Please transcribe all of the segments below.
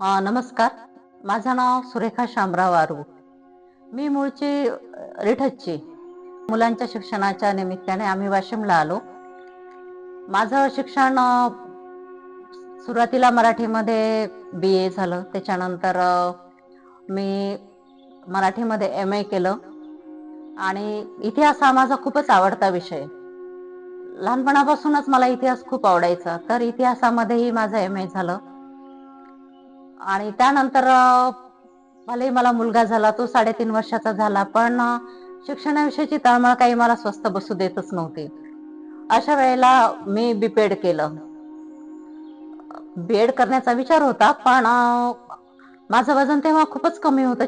नमस्कार. माझं नाव सुरेखा शामराव आरू. मी मूळची रिठच्ची मुलांच्या शिक्षणाच्या निमित्ताने आम्ही वाशिमला आलो. माझं शिक्षण सुरुवातीला मराठीमध्ये बी ए झालं. त्याच्यानंतर मी मराठीमध्ये एम ए केलं. आणि इतिहास हा माझा खूपच आवडता विषय. लहानपणापासूनच मला इतिहास खूप आवडायचा. तर इतिहासामध्येही माझं एम ए झालं. आणि त्यानंतर भले मला मुलगा झाला तो साडेतीन वर्षाचा झाला पण शिक्षणाविषयीची तळमळ काही मला स्वस्त बसू देतच नव्हती. अशा वेळेला मी बीपेड केलं. बीएड करण्याचा विचार होता पण माझं वजन तेव्हा खूपच कमी होतं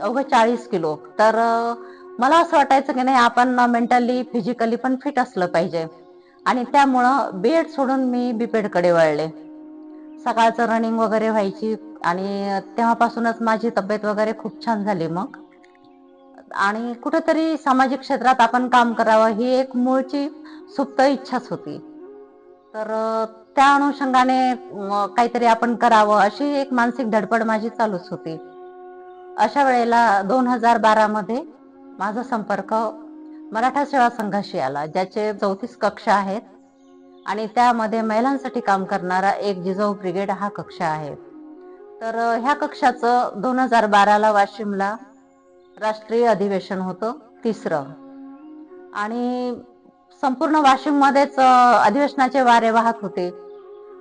अवघं चाळीस किलो. तर मला असं वाटायचं की नाही आपण मेंटली फिजिकली पण फिट असलं पाहिजे. आणि त्यामुळं बीएड सोडून मी बीपेडकडे वळले. सकाळचं रनिंग वगैरे व्हायची आणि तेव्हापासूनच माझी तब्येत वगैरे खूप छान झाली मग. आणि कुठेतरी सामाजिक क्षेत्रात आपण काम करावं ही एक मूळची सुप्त इच्छाच होती. तर त्या अनुषंगाने काहीतरी आपण करावं अशी एक मानसिक धडपड माझी चालूच होती. अशा वेळेला दोन हजार बारामध्ये माझा संपर्क मराठा सेवा संघाशी आला ज्याचे चौतीस कक्ष आहेत. आणि त्यामध्ये महिलांसाठी काम करणारा एक जिजाऊ ब्रिगेड हा कक्ष आहे. तर ह्या कक्षाचं दोन हजार बाराला वाशिमला राष्ट्रीय अधिवेशन होतं तिसरं. आणि संपूर्ण वाशिममध्येच अधिवेशनाचे वारे वाहत होते.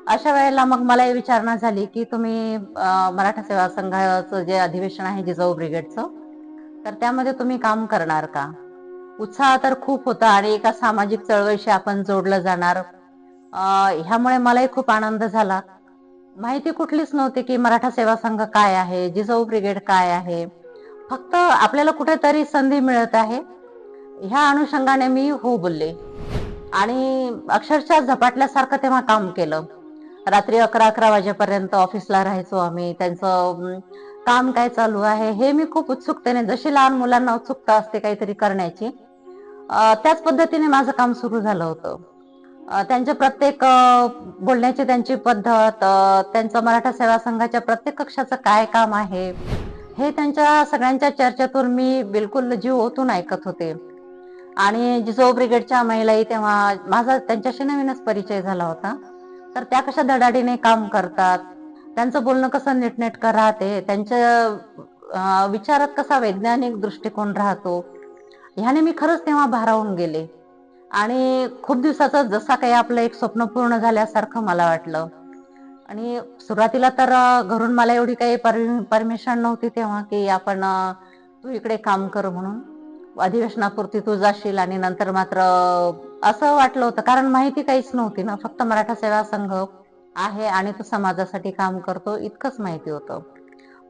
अशा वेळेला मग मला ही विचारणा झाली की तुम्ही मराठा सेवा संघाचं जे अधिवेशन आहे जिजाऊ ब्रिगेडचं तर त्यामध्ये तुम्ही काम करणार का? उत्साह तर खूप होता आणि एका सामाजिक चळवळीशी आपण जोडलं जाणार. ह्यामुळे मलाही खूप आनंद झाला. माहिती कुठलीच नव्हती की मराठा सेवा संघ काय आहे जिजाऊ ब्रिगेड काय आहे. फक्त आपल्याला कुठेतरी संधी मिळत आहे. ह्या अनुषंगाने मी हो बोलले. आणि अक्षरशः झपाटल्यासारखं तेव्हा काम केलं. रात्री अकरा अकरा वाजेपर्यंत ऑफिसला राहायचो आम्ही. त्यांचं काम काय चालू आहे हे मी खूप उत्सुकतेने जशी लहान मुलांना उत्सुकता असते काहीतरी करण्याची त्याच पद्धतीने माझं काम सुरू झालं होतं. त्यांचे प्रत्येक बोलण्याची त्यांची पद्धत त्यांचं मराठा सेवा संघाच्या प्रत्येक कक्षाचं काय काम आहे हे त्यांच्या सगळ्यांच्या चर्चेतून मी बिलकुल जीव ओतून ऐकत होते. आणि जिजो ब्रिगेडच्या महिलाही तेव्हा माझा त्यांच्याशी नवीनच परिचय झाला होता. तर त्या कशा धडाडीने काम करतात त्यांचं बोलणं कसं नीटनेटकं राहते त्यांच्या विचारात कसा वैज्ञानिक दृष्टिकोन राहतो ह्याने मी खरंच तेव्हा भारावून गेले. आणि खूप दिवसाचं जसा काही आपलं एक स्वप्न पूर्ण झाल्यासारखं मला वाटलं. आणि सुरुवातीला तर घरून मला एवढी काही परमिशन नव्हती तेव्हा की आपण तू इकडे काम कर म्हणून. अधिवेशनापुरती तू जाशील आणि नंतर मात्र असं वाटलं होतं. कारण माहिती काहीच नव्हती ना. फक्त मराठा सेवा संघ आहे आणि तो समाजासाठी काम करतो इतकंच माहिती होतं.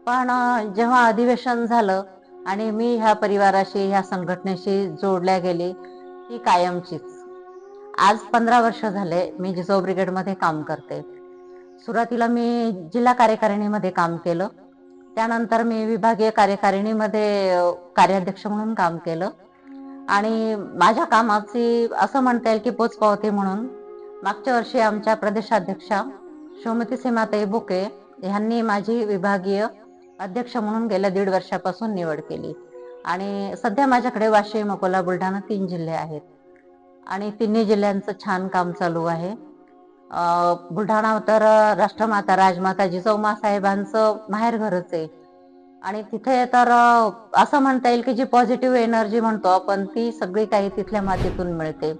पण जेव्हा अधिवेशन झालं आणि मी ह्या परिवाराशी ह्या संघटनेशी जोडल्या गेले ती कायमचीच. आज पंधरा वर्ष झाले मी जिजाऊ ब्रिगेडमध्ये काम करते. सुरुवातीला मी जिल्हा कार्यकारिणीमध्ये काम केलं. त्यानंतर मी विभागीय कार्यकारिणीमध्ये कार्याध्यक्ष म्हणून काम केलं. आणि माझ्या कामाची असं म्हणता येईल की पोचपावती म्हणून मागच्या वर्षी आमच्या प्रदेशाध्यक्षा श्रीमती सीमाताई बुके यांनी माझी विभागीय अध्यक्ष म्हणून गेल्या दीड वर्षापासून निवड केली. आणि सध्या माझ्याकडे वाशिम अकोला बुलढाणा तीन जिल्हे आहेत. आणि तिन्ही जिल्ह्यांचं छान काम चालू आहे. बुलढाणा तर राष्ट्रमाता राजमाता जिजाऊमा साहेबांचं माहेर घरच आहे. आणि तिथे तर असं म्हणता येईल की जी पॉझिटिव्ह एनर्जी म्हणतो आपण ती सगळी काही तिथल्या मातीतून मिळते.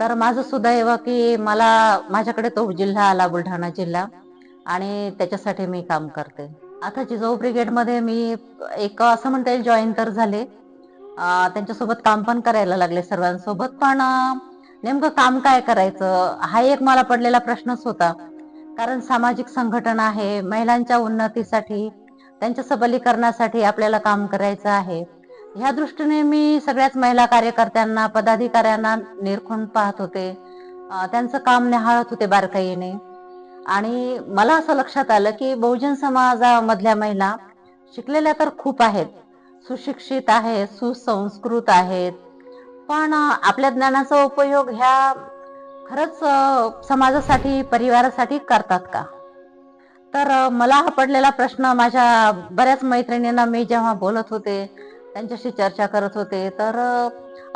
तर माझं सुदैव की मला माझ्याकडे तो जिल्हा आला बुलढाणा जिल्हा आणि त्याच्यासाठी मी काम करते. आता जिजाऊ ब्रिगेडमध्ये मी एक असं म्हणता येईल जॉईन तर झाले. त्यांच्यासोबत काम पण करायला लागले सर्वांसोबत पण नेमकं काम काय करायचं? हा एक मला पडलेला प्रश्नच होता. कारण सामाजिक संघटना आहे महिलांच्या उन्नतीसाठी त्यांच्या सबलीकरणासाठी आपल्याला काम करायचं आहे. ह्या दृष्टीने मी सगळ्याच महिला कार्यकर्त्यांना पदाधिकाऱ्यांना निरखून पाहत होते. त्यांचं काम निहाळत होते बारकाईने. आणि मला असं लक्षात आलं की बहुजन समाजामधल्या महिला शिकलेल्या तर खूप आहेत. सुशिक्षित आहेत सुसंस्कृत आहेत. पण आपल्या ज्ञानाचा उपयोग ह्या खरंच समाजासाठी परिवारासाठी करतात का? तर मला हा पडलेला प्रश्न माझ्या बऱ्याच मैत्रिणींना मी जेव्हा बोलत होते त्यांच्याशी चर्चा करत होते तर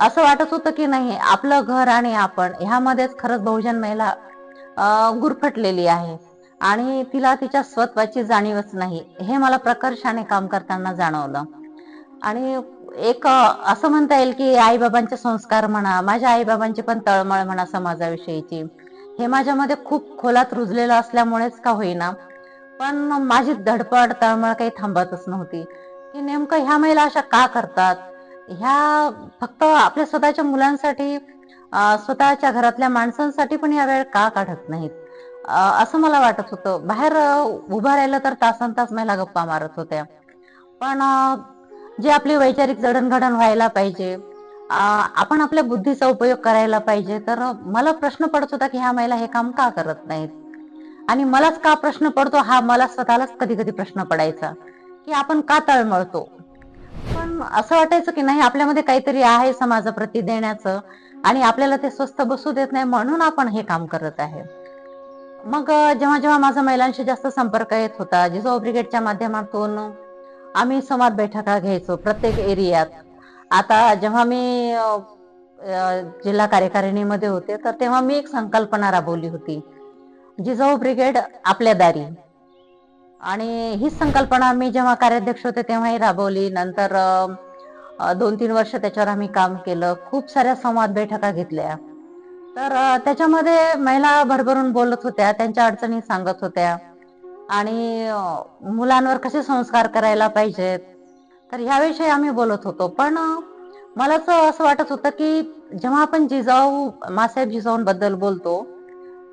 असं वाटत होतं की नाही आपलं घर आणि आपण ह्यामध्येच खरंच बहुजन महिला गुरफटलेली आहे. आणि तिला तिच्या स्वत्वाची जाणीवच नाही. हे मला प्रकर्षाने काम करताना जाणवलं. आणि एक असं म्हणता येईल की आईबाबांचे संस्कार म्हणा माझ्या आईबाबांची पण तळमळ म्हणा समाजाविषयीची हे माझ्यामध्ये खूप खोलात रुजलेलं असल्यामुळेच का होईना. पण माझी धडपड तळमळ काही थांबतच नव्हती. की नेमकं ह्या महिला अशा का करतात? ह्या फक्त आपल्या स्वतःच्या मुलांसाठी स्वतःच्या घरातल्या माणसांसाठी पण या वेळ का काढत नाहीत? असं मला वाटत होतं. बाहेर उभं राहिलं तर तासन तास महिला गप्पा मारत होत्या. पण जे आपली वैचारिक जडणघडण व्हायला पाहिजे आपण आपल्या बुद्धीचा उपयोग करायला पाहिजे तर मला प्रश्न पडत होता की ह्या महिला हे काम का करत नाहीत? आणि मलाच का प्रश्न पडतो? हा मला स्वतःलाच कधी कधी प्रश्न पडायचा. की आपण का तळमळतो? असं वाटायचं की नाही आपल्यामध्ये काहीतरी आहे समाजाप्रती देण्याचं आणि आपल्याला ते स्वस्त बसू देत नाही म्हणून आपण हे काम करत आहे. मग जेव्हा जेव्हा माझा महिलांशी जास्त संपर्क येत होता जिजाऊ ब्रिगेडच्या माध्यमातून आम्ही संवाद बैठका घ्यायचो प्रत्येक एरियात. आता जेव्हा मी जिल्हा कार्यकारिणीमध्ये होते तर तेव्हा मी एक संकल्पना राबवली होती. जिजाऊ ब्रिगेड आपल्या दारी. आणि हीच संकल्पना मी जेव्हा कार्याध्यक्ष होते तेव्हाही राबवली. नंतर दोन तीन वर्ष त्याच्यावर आम्ही काम केलं. खूप साऱ्या संवाद बैठका घेतल्या. तर त्याच्यामध्ये महिला भरभरून बोलत होत्या त्यांच्या अडचणी सांगत होत्या. आणि मुलांवर कसे संस्कार करायला पाहिजेत? तर ह्याविषयी आम्ही बोलत होतो. पण मला असं असं वाटत होतं की जेव्हा आपण जिजाऊ मासाहेब जिजाऊंबद्दल बोलतो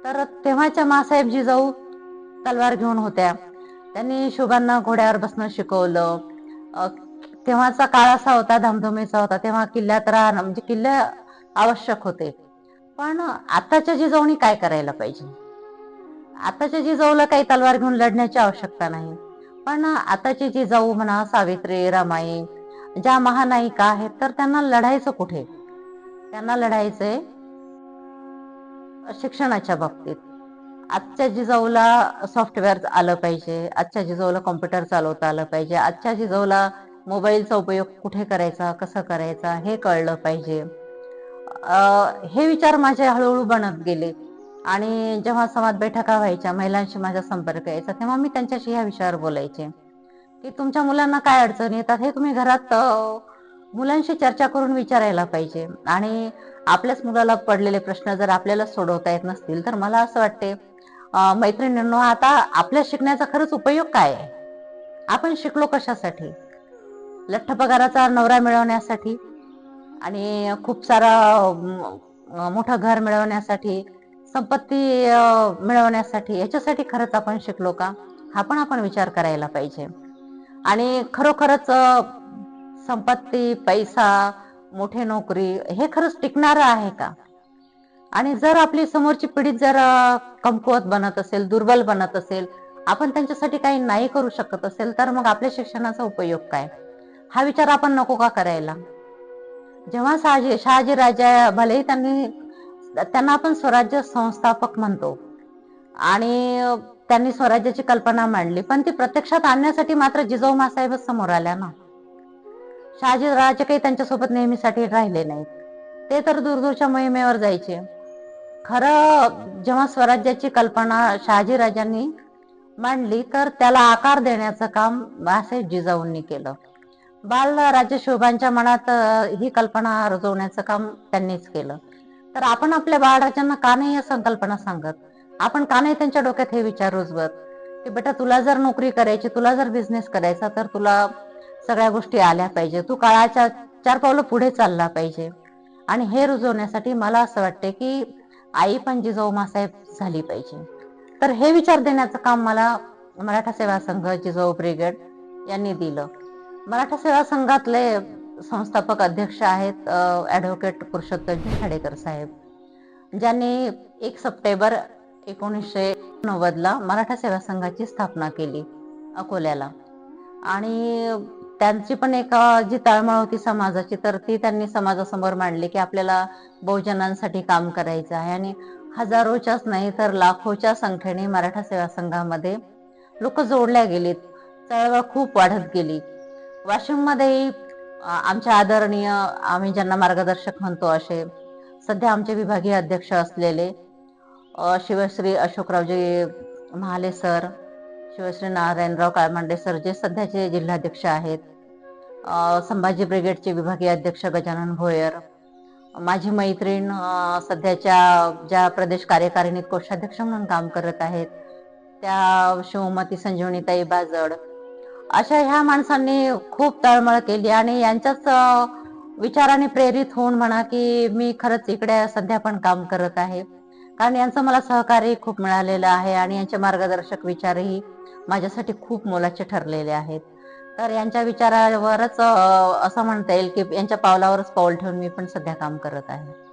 तर तेव्हाच्या मासाहेब जिजाऊ तलवार घेऊन होत्या. त्यांनी शुभांना घोड्यावर बसणं शिकवलं तेव्हाचा काळ असा होता धामधुमीचा होता तेव्हा किल्ल्यात राहणं म्हणजे किल्ले आवश्यक होते. पण आताच्या जिजाऊनी काय करायला पाहिजे? आताच्या जिजाऊला काही तलवार घेऊन लढण्याची आवश्यकता नाही. पण आताची जिजाऊ म्हणा सावित्री रमाई ज्या महानायिका आहेत तर त्यांना लढायचं कुठे? त्यांना लढायचंय शिक्षणाच्या बाबतीत. आजच्या जिजाऊला सॉफ्टवेअर आलं पाहिजे. आजच्या जिजाऊला कॉम्प्युटर चालवता आलं पाहिजे. आजच्या जिजाऊला मोबाईलचा उपयोग कुठे करायचा कसं करायचा हे कळलं पाहिजे. हे विचार माझे हळूहळू बनत गेले. आणि जेव्हा समाज बैठका व्हायच्या महिलांशी माझा संपर्क यायचा तेव्हा मी त्यांच्याशी ह्या विषयावर बोलायचे. की तुमच्या मुलांना काय अडचण येतात हे तुम्ही घरात मुलांशी चर्चा करून विचारायला पाहिजे. आणि आपल्याच मुलाला पडलेले प्रश्न जर आपल्याला सोडवता येत नसतील तर मला असं वाटते मैत्रिणींनो आता आपल्या शिकण्याचा खरंच उपयोग काय आहे? आपण शिकलो कशासाठी? लठ्ठ पगाराचा नवरा मिळवण्यासाठी आणि खूप सारा मोठं घर मिळवण्यासाठी संपत्ती मिळवण्यासाठी याच्यासाठी खरंच आपण शिकलो का? हा पण आपण विचार करायला पाहिजे. आणि खरोखरच संपत्ती पैसा मोठी नोकरी हे खरंच टिकणारं आहे का? आणि जर आपली समोरची पिढी जर कमकुवत बनत असेल दुर्बल बनत असेल आपण त्यांच्यासाठी काही नाही करू शकत असेल तर मग आपल्या शिक्षणाचा उपयोग काय? हा विचार आपण नको का करायला? जेव्हा शहाजी शहाजी राजा भलेही त्यांनी त्यांना आपण स्वराज्य संस्थापक म्हणतो. आणि त्यांनी स्वराज्याची कल्पना मांडली पण ती प्रत्यक्षात आणण्यासाठी मात्र जिजाऊ मासाहेबच समोर आल्या ना. शहाजी राजे काही त्यांच्यासोबत नेहमीसाठी राहिले नाहीत. ते तर दूरदूरच्या मोहिमेवर जायचे. खरं जेव्हा स्वराज्याची कल्पना शहाजी राजांनी मांडली तर त्याला आकार देण्याचं काम असे जिजाऊंनी केलं. बाल राजशोभांच्या मनात ही कल्पना रुजवण्याचं काम त्यांनीच केलं. तर आपण आपल्या बाळराजांना का नाही या संकल्पना सांगत? आपण का नाही त्यांच्या डोक्यात हे विचार रुजवत? की बेटा तुला जर नोकरी करायची तुला जर बिझनेस करायचा तर तुला सगळ्या गोष्टी आल्या पाहिजे. तू काळाच्या चार पावलं पुढे चालला पाहिजे. आणि हे रुजवण्यासाठी मला असं वाटते की आई पण जिजाऊ मासाहेब झाली पाहिजे. तर हे विचार देण्याचं काम मला मराठा सेवा संघ जिजाऊ ब्रिगेड यांनी दिलं. मराठा सेवा संघातले संस्थापक अध्यक्ष आहेत ऍडव्होकेट पुरुषोत्तम खाडेकर साहेब ज्यांनी एक सप्टेंबर एकोणीसशे नव्वदला मराठा सेवा संघाची स्थापना केली अकोल्याला. आणि त्यांची पण एक जी तळमळ होती समाजाची. तर ती त्यांनी समाजासमोर मांडली की आपल्याला बहुजनांसाठी काम करायचं आहे. आणि हजारोच्याच नाही तर लाखोच्या संख्येने मराठा सेवा संघामध्ये लोक जोडल्या गेलीत. चळवळ खूप वाढत गेली. वाशिममध्येही आमच्या आदरणीय आम्ही ज्यांना मार्गदर्शक म्हणतो असे सध्या आमचे विभागीय अध्यक्ष असलेले शिवश्री अशोकरावजी महाले सर शिवश्री नारायणराव काळमांडे सर जे सध्याचे जिल्हाध्यक्ष आहेत संभाजी ब्रिगेडचे विभागीय अध्यक्ष गजानन भोयर माझी मैत्रीण सध्याच्या ज्या प्रदेश कार्यकारिणीत कोषाध्यक्ष म्हणून काम करत आहेत त्या शिवमती संजीवनीताई बाजड अशा ह्या माणसांनी खूप तळमळ केली आणि यांच्याच विचाराने प्रेरित होऊन म्हणा की मी खरंच इकडे सध्या पण काम करत आहे. कारण यांचं मला सहकार्य खूप मिळालेलं आहे आणि यांचे मार्गदर्शक विचारही माझ्यासाठी खूप मोलाचे ठरलेले आहेत. तर यांच्या विचारावरच असं म्हणता येईल की यांच्या पावलावरच पाऊल ठेवून मी पण सध्या काम करत आहे.